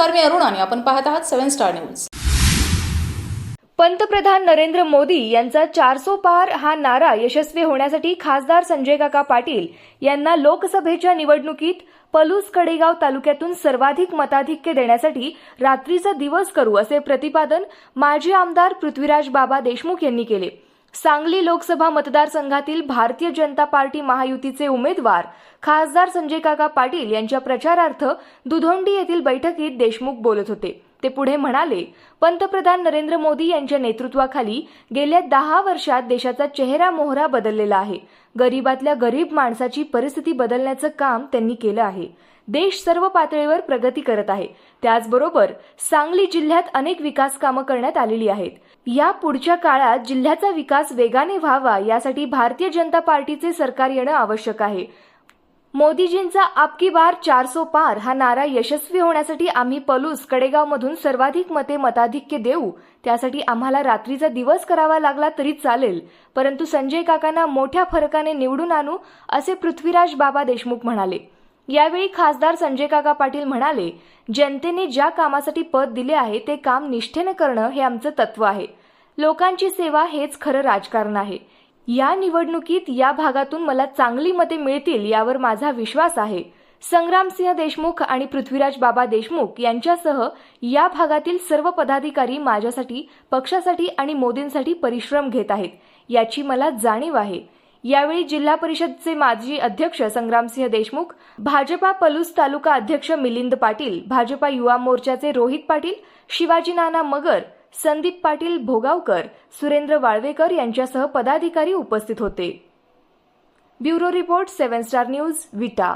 नमस्कार मी अरुण आणि आपण पाहत आहात सेव्हन स्टार न्यूज. पंतप्रधान नरेंद्र मोदी यांचा चारसो पार हा नारा यशस्वी होण्यासाठी खासदार संजय काका पाटील यांना लोकसभेच्या निवडणुकीत पलूस कडेगाव तालुक्यातून सर्वाधिक मताधिक्य देण्यासाठी रात्रीचा दिवस करू असे प्रतिपादन माजी आमदार पृथ्वीराज बाबा देशमुख यांनी केले. सांगली लोकसभा मतदारसंघातील भारतीय जनता पार्टी महायुतीचे उमेदवार खासदार संजय काका पाटील यांच्या प्रचारार्थ दुधोंडी येथील बैठकीत देशमुख बोलत होते. ते पुढे म्हणाले पंतप्रधान नरेंद्र मोदी यांच्या नेतृत्वाखाली गेल्या दहा वर्षात देशाचा चेहरा मोहरा बदललेला आहे. गरीबातल्या गरीब माणसाची परिस्थिती बदलण्याचं काम त्यांनी केलं आहे. देश सर्व पातळीवर प्रगती करत आहे. त्याचबरोबर सांगली जिल्ह्यात अनेक विकास कामं करण्यात आलेली आहेत. या पुढच्या काळात जिल्ह्याचा विकास वेगाने व्हावा यासाठी भारतीय जनता पार्टीचे सरकार येणं आवश्यक आहे. मोदीजींचा आपकी बार चारसो पार. हा नारा यशस्वी होण्यासाठी आम्ही पलूस कडेगावमधून सर्वाधिक मते मताधिक्य देऊ. त्यासाठी आम्हाला रात्रीचा दिवस करावा लागला तरी चालेल. परंतु संजय काकांना मोठ्या फरकाने निवडून आणू असे पृथ्वीराज बाबा देशमुख म्हणाले. यावेळी खासदार संजय काका पाटील म्हणाले जनतेने ज्या कामासाठी पद दिले आहे ते काम निष्ठेने करणं हे आमचं तत्व आहे. लोकांची सेवा हेच खरं राजकारण आहे. या निवडणुकीत या भागातून मला चांगली मते मिळतील यावर माझा विश्वास आहे. संग्रामसिंह देशमुख आणि पृथ्वीराज बाबा देशमुख यांच्यासह या भागातील सर्व पदाधिकारी माझ्यासाठी पक्षासाठी आणि मोदींसाठी परिश्रम घेत आहेत याची मला जाणीव आहे. यावेळी जिल्हा परिषदचे माजी अध्यक्ष संग्रामसिंह देशमुख भाजपा पलूस तालुका अध्यक्ष मिलिंद पाटील भाजपा युवा मोर्चाचे रोहित पाटील शिवाजी नाना मगर संदीप पाटील भोगावकर सुरेंद्र वाळवेकर यांच्यासह पदाधिकारी उपस्थित होते. Bureau report seven star news Vita.